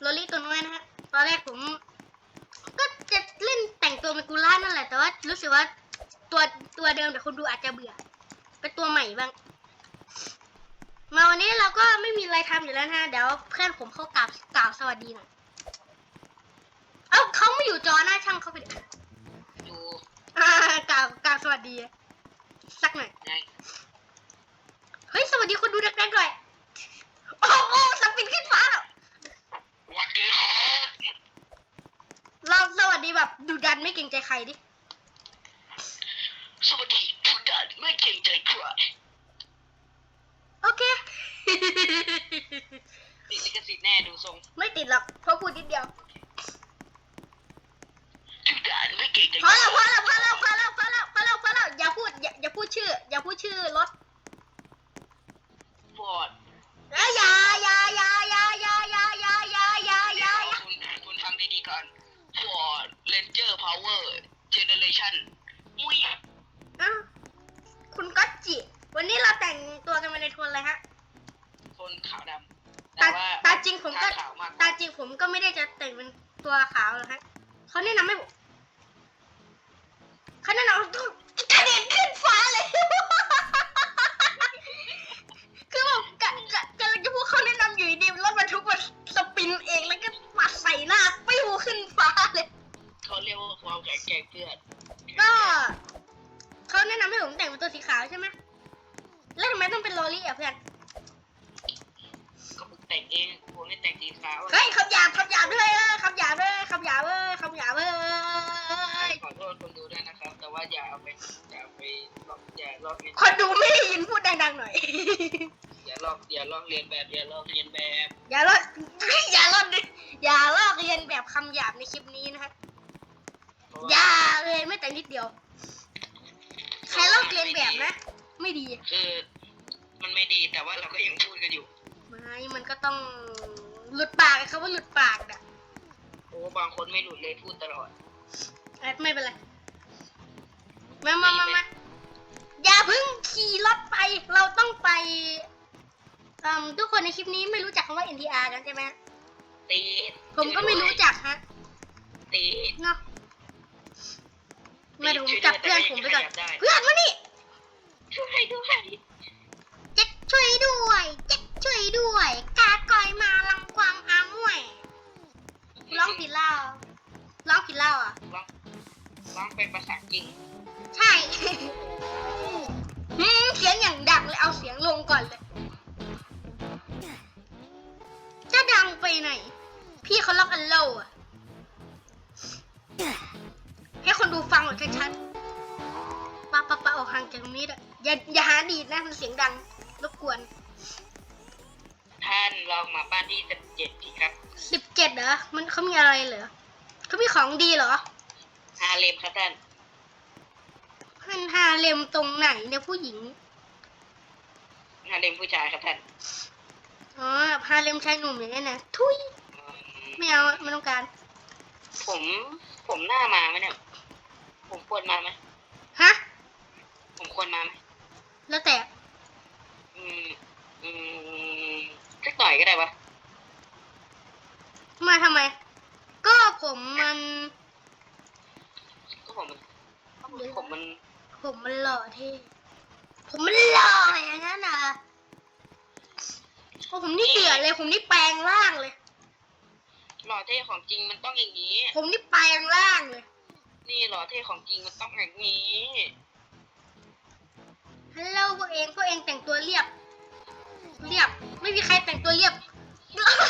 โลลิตัวน้อยนะฮะตอนแรกผม ก็จะเล่นแต่งตัวเป็นกูล่านั่นแหละแต่ว่ารู้สึกว่าตัวตัวเดิมแต่คนดูอาจจะเบื่อเป็นตัวใหม่บ้าง มาวันนี้เราก็ไม่มีอะไรทำอยู่แล้วนะฮะเดี๋ยวเพื่อนผมเขากล่าวกล่าวสวัสดีหน่อยเอ้าเขาไม่อยู่จอหน้าช่างเขาไปดิดูอ่ากล่าวกล่าวสวัสดี สักหน่อยไงเฮ้ยสวัสดีคนดูดังๆหน่อยโอ้โหสปินขึ้นฟ้าแล้วส วัสดีครับเราสวัสดีแบบดุดันไม่เกรงใจใครดิ สวัสดีทุกท่านไม่เกรงใจใครโอเค ติดลิขสิทธิ์แน่ดูทรงไม่ติดหรอกเพราะพูดนิดเดียว ทุกท่านไม่เกรงใจพอแล้วพอแล้วพอแล้วพอแล้วพอแล้วพอแล้วพอแล้วอย่าพูดอย่าอย่าพูดชื่อ อย่าพูดชื่อรถฟอร์ดเอ้ยอย่าอย่าอย่าอย่าอย่า นเรชั่นมุ้ยอ้าวคุณก๊อตจิ วันนี้เราแต่งตัวกันมาในโทนอะไรฮะ คนขาวดำตาแต่ว่าตาจริงผมก็ตาขาวมากตาจริงผมก็ไม่ได้จะแต่งเป็นตัวขาวหรอกฮะเขาแนะนำให้ผมเขาแนะนำต้องกระเด็นขึ้นฟ้าเลย คือผมกะกะกำลังจะพูดเขาแนะนำอยู่ดีๆรถบรรทุกมันส ปินเองแล้วก็ปัดใส่หน้าปิ้วขึ้นฟ้าเลย เขาเรียกว่าความแข็งแกร่งเพื่อนก็เขาแนะนำให้ผมแต่งเป็นตัวสีขาวใช่ไหมแล้วทำไมต้องเป็นโรลี่อะเพื่อนก็มึงแต่งเองผมไม่แต่งสีขาวเฮ้ยคำหยาบคำหยาบด้วยเออคำหยาบด้วยคำหยาบเว้ยคำหยาบเว้ยขอโทษคนดูด้วยนะครับ แต่ว่าอย่าเอาไปอย่าไปลอกอย่าลอกเลียนคนดูไม่ได้ยินพูดดังๆหน่อยอย่าลอกอย่าลอกเรียนแบบอย่าลอกเรียนแบบอย่าลอกอย่าลอก อย่าลอกเรียนแบบคำหยาบในคลิปนี้นะฮะเพราะอย่าว่าเรียนไม่แต่นิดเดียว ใครลอกเรียนแบบนะ ไม่ดี คือมันไม่ดีแต่ว่าเราก็ยังพูดกันอยู่ ไม่มันก็ต้องหลุดปากเขาว่าหลุดปากอะโอ้บางคนไม่หลุดเลยพูดตลอดเอ้ยไม่เป็นไรมามามามาอย่าเพิ่งขี่รถไป เราต้องไปอืมทุกคนในคลิปนี้ไม่รู้จักคำว่า NTR กันใช่ไหม ตีดผมก็ไม่รู้จักฮะตีดเนาะมาดูผมจับเพื่อนผมไปก่อนได้เพื่อนมานี่ช่วยด้วยเจ๊กช่วยด้วยเจ๊กช่วยด้วยกากอยมาลังควางอามวยร้องผิดเล่าร้องผิดเล่าอะร้องร้องเป็นภาษาจริง ใช่หืมเสียงอย่างดังเลยเอาเสียงลงก่อนเลยจะดังไปไหน พี่เขาล็อกอันโลอะให้คนดูฟังหน่อยชัดๆปะปะปะออกห่างจากตรงนี้ด้วยอย่าอย่าหาดีดนะมันเสียงดังรบกวนท่านลองมาบ้านที่สิบเจ็ดทีครับสิบเจ็ดเหรอมันเขามีอะไรเหรอเขามีของดีเหรอฮาเลมครับท่านพันฮาเลมตรงไหนเนี่ยผู้หญิงฮาเลมผู้ชายครับท่านอ๋อพาเลมชายหนุ่มอย่างนี้ยนะทุยอืม ไม่เอาไม่ต้องการ ผมผมหน้ามาไหมเนี่ย ผมควรมาไหมฮะ ผมควรมาไหมแล้วแต่ อืมอืมสักหน่อยก็ได้ปะมาทำไม ก็ผมมัน ก็ผมมันผมมันผมมันหล่อเท่ผมมันหล่ออย่างนั้นนะโอ้ผมนี่เดือดเลย ผมนี่แปลงร่างเลย หล่อเท่ของจริงมันต้องอย่างนี้ ผมนี่แปลงร่างเลยนี่หล่อเท่ของจริงมันต้องอย่างนี้ ฮัลโหลพวกเองพวกเองแต่งตัวเรียบ เรียบ ไม่มีใครแต่งตัวเรียบ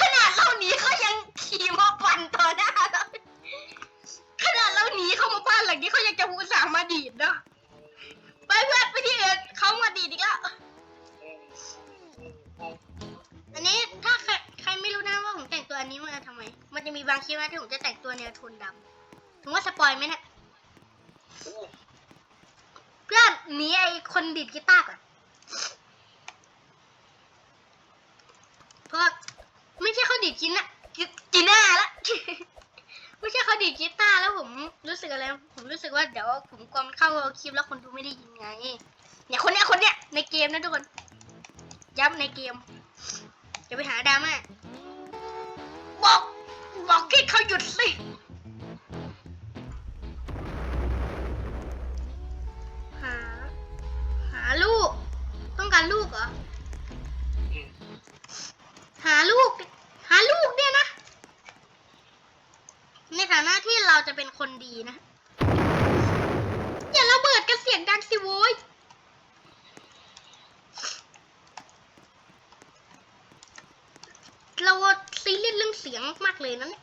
ขนาดเราหนีเขายังขี่มาปั่นต่อหน้าเราขนาดเราหนีเข้ามาบ้านหลังนี้เขายังจะพูดสามาดีดเนาะไปเพื่อนไปที่อื่นเขามาดีดอีกแล้วอันนี้ถ้าใครใคร ไม่รู้นะว่าผมแต่งตัวอันนี้มาทำไม มันจะมีบางคลิปนะที่ผมจะแต่งตัวแนวโทนดำถึงว่าสปอยไหมเนี่ยอู้หนีไอ้คนดีดกีตาร์ก่อน เพราะไม่ใช่เขาดีดกินอะกิจีน่าละไม่ใช่เขาดีดกีตาร์แล้วผมรู้สึกอะไร ผมรู้สึกว่าเดี๋ยวผมกลมเข้าคลิปแล้วคนดูไม่ได้ยินไง เนี่ยคนเนี้ยคนเนี้ยในเกมนะทุกคนย้ำในเกมอย่าไปหาดราม่า บอกบอกให้เขาหยุดสิ หา หาลูก ต้องการลูกเหรอ หาลูก หาลูกเนี่ยนะ ในฐานะที่เราจะเป็นคนดีนะ อย่าระเบิดกันเสียงดังสิโว้ยเรา ซีเรียสเรื่องเสียงมากๆเลยนะเนี่ย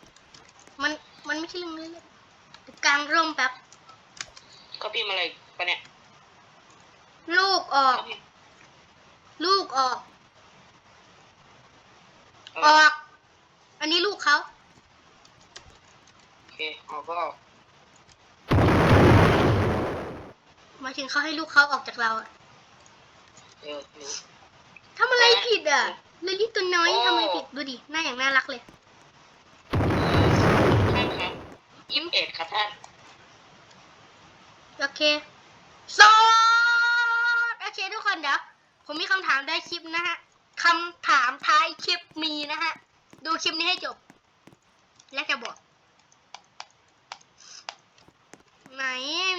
มันมันไม่ใช่เรื่องเล่นๆเดี๋ยวกลางร่มแป๊บเขาพิมพ์อะไรปะเนี่ยลูกออกเขาพิมพ์ลูกออก เออออก อันนี้ลูกเขาโอเคเอาก็หมายถึงเขาให้ลูกเขาออกจากเราอะเออรู้ทำอะไรผิดอะเลลี่ตัวน้อยโอ้ทำอะไรผิดดูดิหน้าอย่างน่ารักเลยใช่ครับยี่สิบเอ็ดครับท่านโอเคสอดโอเคทุกคนเดี๋ยวผมมีคำถามได้คลิปนะฮะคำถามท้ายคลิปมีนะฮะ ดูคลิปนี้ให้จบ และจะบอก ไหน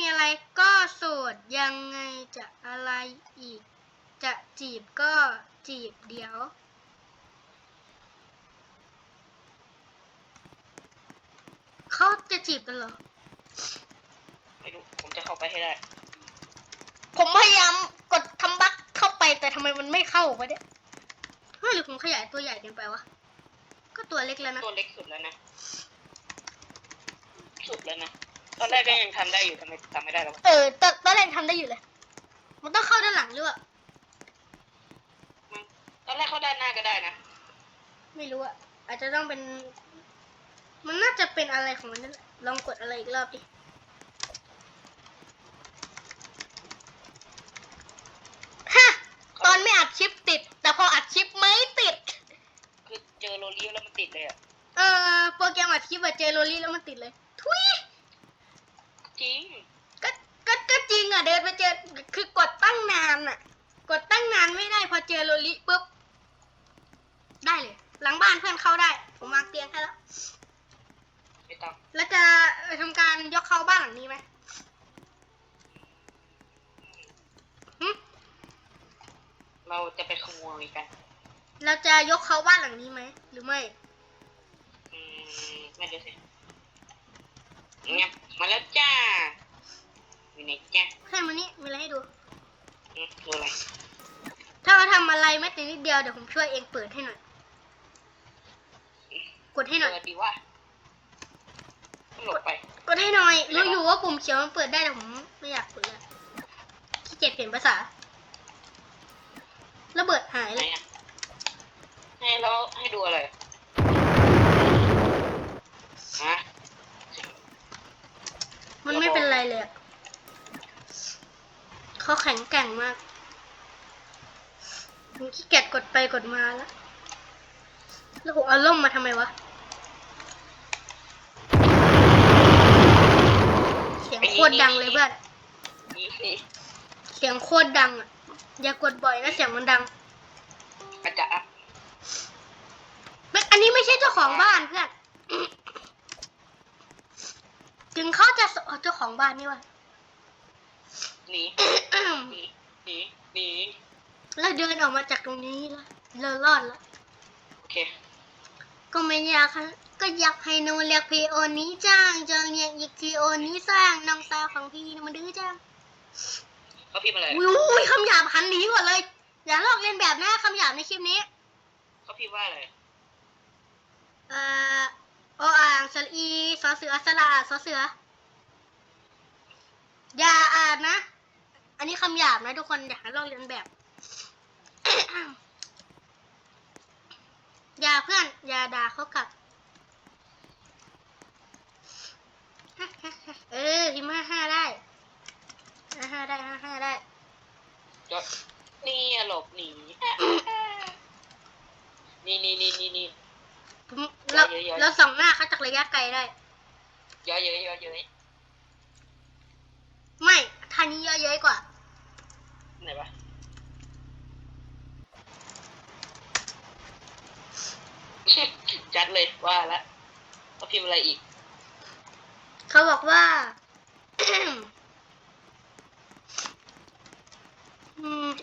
มีอะไรก็โสดยังไงจะอะไรอีก จะจีบก็จีบเดี๋ยว เขา จะจีบกันเหรอ ไม่รู้ผมจะเข้าไปให้ได้ ผมพยายามกดทำบั๊กเข้าไปแต่ทำไมมันไม่เข้าวะเนี่ยเฮ้ยหรือผมขยายตัวใหญ่เกินไปวะ ก็ตัวเล็กแล้วนะ ตัวเล็กสุดแล้วนะ สุดแล้วนะ ตอนแรกก็ยังทำได้อยู่ทำไมทำไม่ได้แล้ววะเออตอนตอนแรกทำได้อยู่เลย มันต้องเข้าด้านหลังหรือเปล่ามันตอนแรกเขาด้านหน้าก็ได้นะ ไม่รู้อะอาจจะต้องเป็น มันน่าจะเป็นอะไรของมันนั่นแหละลองกดอะไรอีกรอบดิฮะตอนไม่อัดคลิปติด แต่พออัดคลิปไม่ติด คือเจอโรลีฟแล้วมันติดเลยอะ เออโปรแกรมอัดคลิปอะเจอโรลี่แล้วมันติดเลย ทุยจริง ก็ก็ก็จริงอะเดินไปเจอคือกดตั้งนานอะกดตั้งนานไม่ได้พอเจอโลลิปุ๊บได้เลย หลังบ้านเพื่อนเข้าได้ ผมวางเตียงให้แล้วไม่ต้อง แล้วจะเอ่อทำการยกเข้าบ้านหลังนี้ไหมหึเราจะไปขโมยกัน เราจะยกเข้าบ้านหลังนี้ไหมหรือไม่อืมไม่ดูสิเงียบมาแล้วจ้าอยู่ไหนจ้าเพื่อนมานี่มีอะไรให้ดูอืมดูอะไรถ้าเราทำอะไรไม่ติดนิดเดียวเดี๋ยวผมช่วยเองเปิดให้หน่อย กดให้หน่อย เปิดดีว่าต้อง หลบไป กดให้หน่อย รู้อยู่ว่าปุ่มเขียวมันเปิดได้แต่ผมไม่อยากเปิดอะขี้เกียจเปลี่ยนภาษา ระเบิดหายไหนเลยอะให้เราให้ดูอะไรฮะมันไม่เป็นไรเลยอะเขาแข็งแกร่งมากผมขี้เกียจกดไปกดมาแล้ว แล้วผมเอาล่มมาทำไมวะ ยงโคตรดังเลยเพื่อนนี่นี่เสียงโคตรดังอะอย่ากดบ่อยนะเสียงมันดังอาจจะอะไม่อันนี้ไม่ใช่เจ้าของบ้านเพื่อนถึงเขาจะสเจ้าของบ้านนี่วะหนีหนีหนีหนีแล้วเดินออกมาจากตรงนี้แล้วเรารอดแล้วโอเค ก็ไม่อยากให้ ก็อยากให้หนูเรียกพีโอนี้จ้างจังเนี่ยอีกทีโอนี้สร้างน้องสาวของพี่น่ะมันดื้อจังเขาพิมพ์อะไร อุ้ยคำหยาบหันหนีก่อนเลย อย่าลอกเลียนแบบนะคำหยาบในคลิปนี้เขาพิมพ์ว่าอะไรเอ่อออ่างสระอีสอเสือสระอาสอเสือ อย่าอ่านนะ อันนี้คำหยาบนะทุกคน อย่าหาลอกเลียนแบบ อย่าเพื่อน อย่าด่าเขากลับ เออพิมพ์ห้าห้าได้ห้าห้าได้ห้าห้าได้ ก็นี่อะ หลบหนี นี่นี่นี่นี่นี่ ผมเราเยอะๆ เราส่องหน้าเขาจากระยะไกลได้ เยอะเยอะเยอะเยอะไม่ทางนี้เยอะเย้ยกว่า ไหนวะจัดเลยว่าละเขาพิมพ์อะไรอีก เขาบอกว่า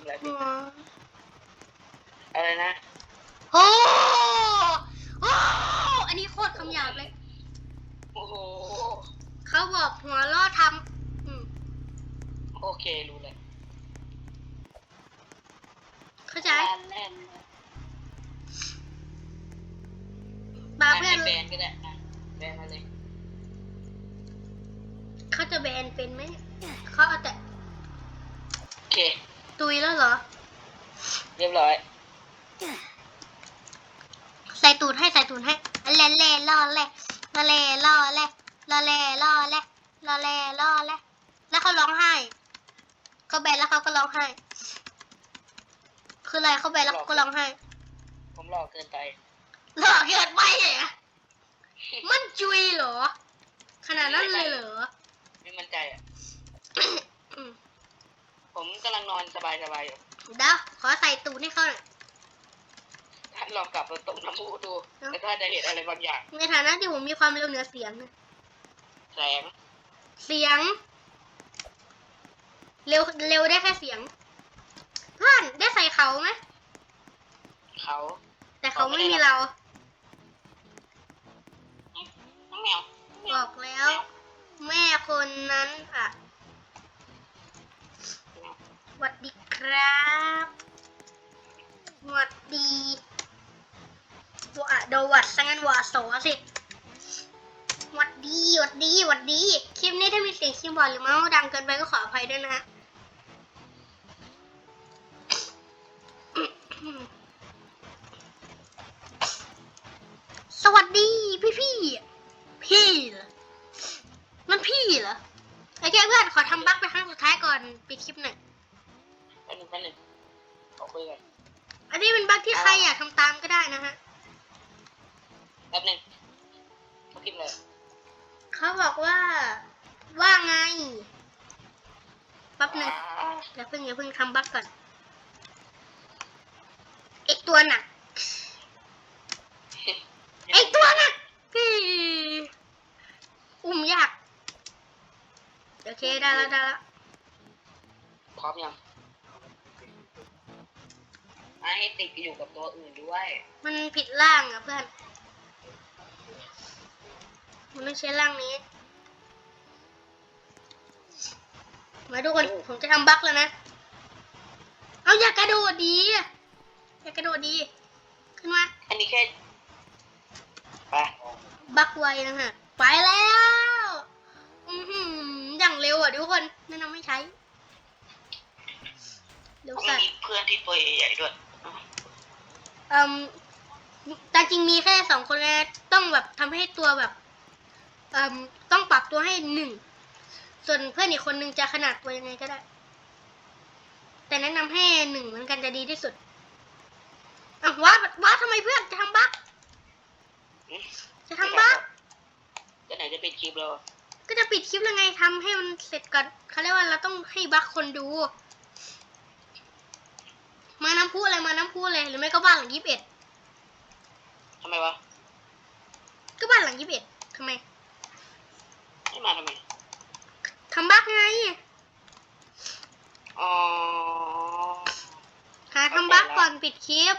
อืมหัวอะไรนะโอ้โอ้อันนี้โคตรคำหยาบเลย โอ้โหเขาบอกหัวล่อทำอืมโอเครู้เลยเข้าใจแน่นบาๆเพื่อนให้แบนก็ได้อะแบนมาเลย เขาจะแบนเป็นไหมเขาเอาแต่โอเค ตุยแล้วเหรอ เรียบร้อย ใส่ตูดให้ใส่ตูดให้เล่เล่ล่อเล่ละเล่ล่อเล่ละเล่ล่อเล่ละเล่ล่อเล่แล้วเขาร้องไห้เขาแบนแล้วเขาก็ร้องไห้ คืออะไรเขาแบนแล้วเขาก็ร้องไห้ ผมหลอกเกินไปหลอกเกินไปเหรอมันจุยเหรอ ขนาดนั้นเลยเหรอ ไม่มั่นใจอะอืม ผมกำลังนอนสบายๆอยู่เดี๋ยวขอใส่ตูดให้เขาหน่อยท่านลองกลับมาตรงน้ำมูดูเอ้าแล้วถ้าจะเห็นอะไรบางอย่าง ในฐานะที่ผมมีความเร็วเหนือเสียงนะแสง เสียง เร็วเร็วได้แค่เสียง เพื่อนได้ใส่เขาไหมเขาแต่เขาไม่มีเราน้องแมวบอกแล้ว แม่คนนั้นอะส วัสดีครับสวัสดีว่าโดวัดสังันวาโสสิหวัดดีหวัดดีหวัดดี คลิปนี้ถ้ามีเสียงคีย์บอร์ดหรือเมาส์ดังเกินไปก็ขออภัยด้วยนะฮะสวัสดีพี่พี่พี่เหรอมันพี่เหรอโอเคเพื่อนขอทำบั๊กไปครั้งสุดท้ายก่อนปิดคลิปหน่อ ยแป๊บนึงแป๊บนึงขอคุยกันอันนี้เป็นบั๊กที่ใครอยากทำตามก็ได้นะฮะแป๊บนึงเขาพิมพ์เลยเขาบอกว่าว่าไงแป๊บหนึ่งว้าวอย่าเพิ่งอย่าเพิ่งทำบั๊กก่อนไอตัวหนักไอตัวหนักพี่อุ้มยากโอเคได้แล้วได้แล้วพร้อมยัง ไม่ให้ติดอยู่กับตัวอื่นด้วย มันผิดร่างอะเพื่อน มันไม่ใช่ร่างนี้ มาทุกคน ผมจะทำบั๊กแล้วนะ เอาอย่ากระโดดดี อย่ากระโดดดี ขึ้นมา อันนี้แค่ไปบั๊กไวนะฮะ ไปแล้ว อือหืออย่างเร็วอะทุกคนแนะนำไม่ใช้ เร็วผมสัสมีเพื่อนที่ตัวใหญ่ๆด้วย เอ่มแต่จริงมีแค่สองคนเลยนะต้องแบบทำให้ตัวแบบเอ่มต้องปรับตัวให้หนึ่งส่วนเพื่อนอีกคนนึงจะขนาดตัวยังไงก็ได้ แต่แนะนำให้หนึ่งเหมือนกันจะดีที่สุดอะว้าว้าทำไมเพื่อนจะทำบั๊กอืมจะทำบั๊กจะไหนจะเป็นคลิปเราก็จะปิดคลิปแล้วไงทำให้มันเสร็จก่อนเขาเรียกว่าเราต้องให้บั๊กคนดู มาน้ำพุอะไรมาน้ำพุเลยหรือไม่ก็บ้านหลังยี่สิบเอ็ดทำไมวะก็บ้านหลังยี่สิบเอ็ดทำไมไม่มาทำไมทำบั๊กไงอ๋อหาทำบั๊กก่อนปิดคลิป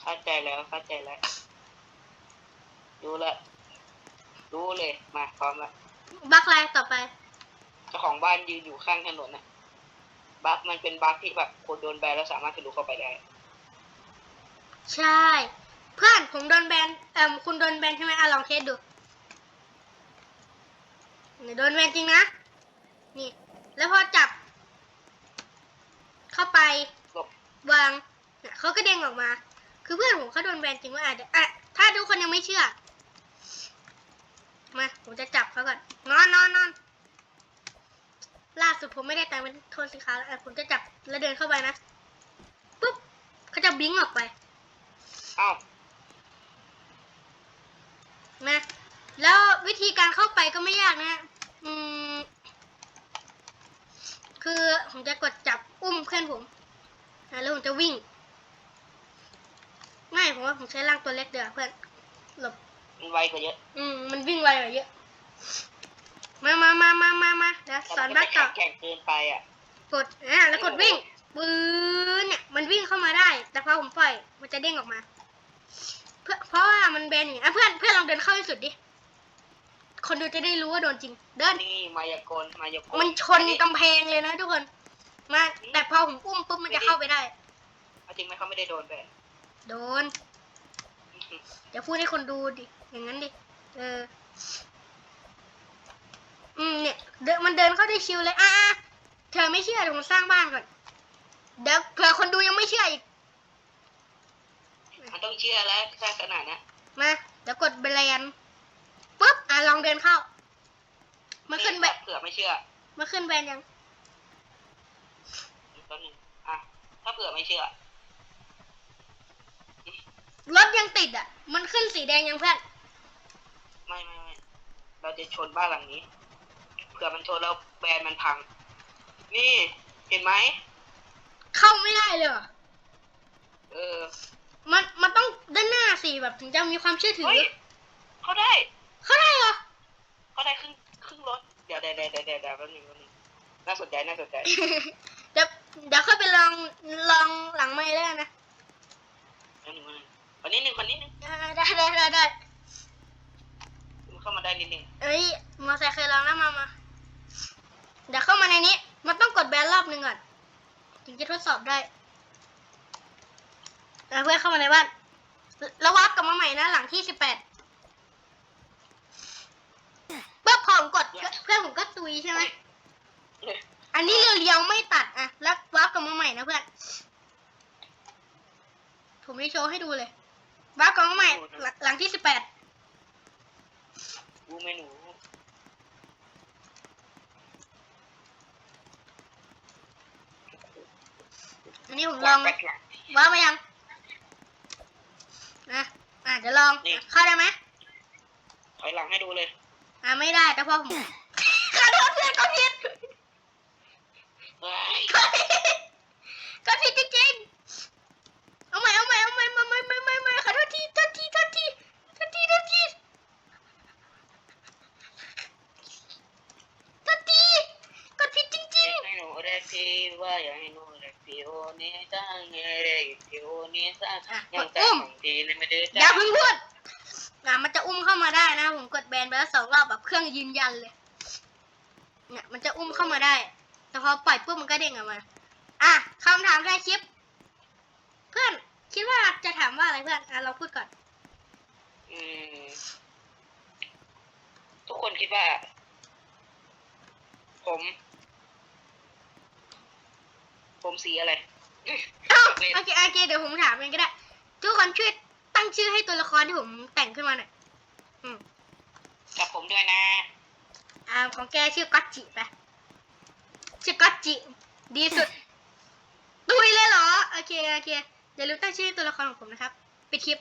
เข้าใจแล้วเข้าใจแล้วรู้ละรู้เลยมาพร้อมละบั๊กอะไรต่อไปเจ้าของบ้านยืนอยู่ข้างถนนน่ะ บั๊กมันเป็นบั๊กที่แบบคนโดนแบนแล้วสามารถทะลุเข้าไปได้ ใช่ เพื่อนผมโดนแบนเอ่มคุณโดนแบนใช่ไหมอะลองเทสดูเนี่ยโดนแบนจริงนะ นี่ แล้วพอจับ เข้าไปลบวางเนี่ยเขาก็เด้งออกมา คือเพื่อนผมเขาโดนแบนจริงว่าอะเดี๋ยวอะถ้าทุกคนยังไม่เชื่อ มา ผมจะจับเขาก่อน นอนนอนนอน ล่าสุดผมไม่ได้แต่งเป็นโทนสีขาวแล้วอะผมจะจับแล้วเดินเข้าไปนะปุ๊บเขาจะบลิงก์ออกไปเอ้านะแล้ววิธีการเข้าไปก็ไม่ยากนะฮะอืมคือผมจะกดจับอุ้มเพื่อนผมนะแล้วผมจะวิ่งง่ายผมว่าผมใช้ร่างตัวเล็กเดียวาเพื่อนหลบมันไวกว่าเยอะ อืมมันวิ่งไวกว่าเยอะ มามามามามามาเดี๋ยวสอนบักต่อแข่งเกินไปอะ กดอ่าแล้วกดวิ่งปืนเนี่ยมันวิ่งเข้ามาได้ แต่พอผมปล่อย มันจะเด้งออกมา เพื่อเพราะว่ามันแบนอย่างนี้อะเพื่อนเพื่อนลองเดินเข้าให้สุดดิ คนดูจะได้รู้ว่าโดนจริง เดิน นี่มายากลมายากลมันชนกำแพงเลยนะทุกคน มา แต่พอผมอุ้มปุ๊บมันจะเข้าไปได้เอาจริงไหมเขาไม่ได้โดนไปโดนอย่าพูดให้คนดูดิ อย่างนั้นดิ เออ อืมเนี่ยเดินมันเดินเข้าได้ชิวเลยอะอะเธอไม่เชื่อเดี๋ยวผมสร้างบ้านก่อนเดี๋ยวเผื่อคนดูยังไม่เชื่ออีก มันต้องเชื่อแล้วถ้าขนาดนั้นมาเดี๋ยวกดแบรนด์ปุ๊บอะลองเดินเข้า มาขึ้นแบนเผื่อไม่เชื่อ มาขึ้นแบรนด์ยังอีกแป๊บนึงอะถ้าเผื่อไม่เชื่อรถยังติดอะ มันขึ้นสีแดงยังเพื่อน ไม่ไม่ไม่เราจะชนบ้านหลังนี้ เผื่อมันชนแล้วแบรนด์มันพัง นี่เห็นไหม เข้าไม่ได้เลยเหรอเออ มันมันต้องด้านหน้าสิแบบถึงจะมีความเชื่อถือ เฮ้ย เขาได้ เข้าได้เหรอ เขาได้ครึ่งครึ่งรถ เดี๋ยวเดี๋ยวเดี๋ยวเดี๋ยวเดี๋ยวแป๊บนึงแป๊บนึงน่าสนใจน่าสนใจ เดี๋ยวเดี๋ยวค่อยไปลองลองหลังไม่แล้วกันนะแป๊บนึงแป๊บนึงคนนี้หนึ่งคนนี้หนึ่งอ่าได้ได้ได้ได้มันเข้ามาได้นิดนึงเอ้ยมอไซค์เคยลองแล้วมามา เดี๋ยวเข้ามาในนี้ มันต้องกดแบนรอบหนึ่งก่อน ถึงจะทดสอบได้แล้วเพื่อนเข้ามาในบ้านแล้ววับกลับมาใหม่นะ หลังที่สิบแปดเพื่อพอผมกดเพื่อนผมก็ตุยใช่ไหมอันนี้เรียวๆไม่ตัดอะแล้ววับกลับมาใหม่นะเพื่อน ผมจะโชว์ให้ดูเลยวับกลับมาใหม่ หลังที่สิบแปดดูเมนู อันนี้ผมลองแบ็คหลังว้ามายังนะอะเดี๋ยวลองนี่เข้าได้ไหมถอยหลังให้ดูเลย อะไม่ได้แต่พอผมขอโทษเพื่อนก็ผิดเฮ้ยก็ผิดจริงๆเอาใหม่เอาใหม่เอาใหม่ไม่ไม่ไม่ไม่ไม่ขอโทษทีโทษทีโทษทีโทษทีโทษทีโทษทีก็ผิดจริงให้หนูเรียกพี่ว่าอย่าให้หนูเรียกพี่ โอนี่ตั้งเงเรียกพี่โอนี่ตั้งยังแต่บางทีเลยไม่ได้ๆอย่าเพิ่งพูดอะมันจะอุ้มเข้ามาได้นะ ผมกดแบนไปแล้วสองรอบแบบเครื่องยืนยันเลย เนี่ยมันจะอุ้มเข้ามาได้ แต่พอปล่อยปุ๊บมันก็เด้งออกมา อะคำถามท้ายคลิป เพื่อนคิดว่าจะถามว่าอะไรเพื่อน อะเราพูดก่อน อืม ทุกคนคิดว่า ผมผ มสีอะไรเอ้าโอเคโอเคเดี๋ยวผมถามเองก็ได้ทุกคนช่วยตั้งชื่อให้ตัวละครที่ผมแต่งขึ้นมาหน่อยอืมกับผมด้วยนะอ่าของแกชื่อก๊อตจิไปชื่อก๊อตจิ ดีสุดดุยเลยเหรอ โอเคโอเคอย่าลืมตั้งชื่อให้ตัวละครของผมนะครับปิดคลิป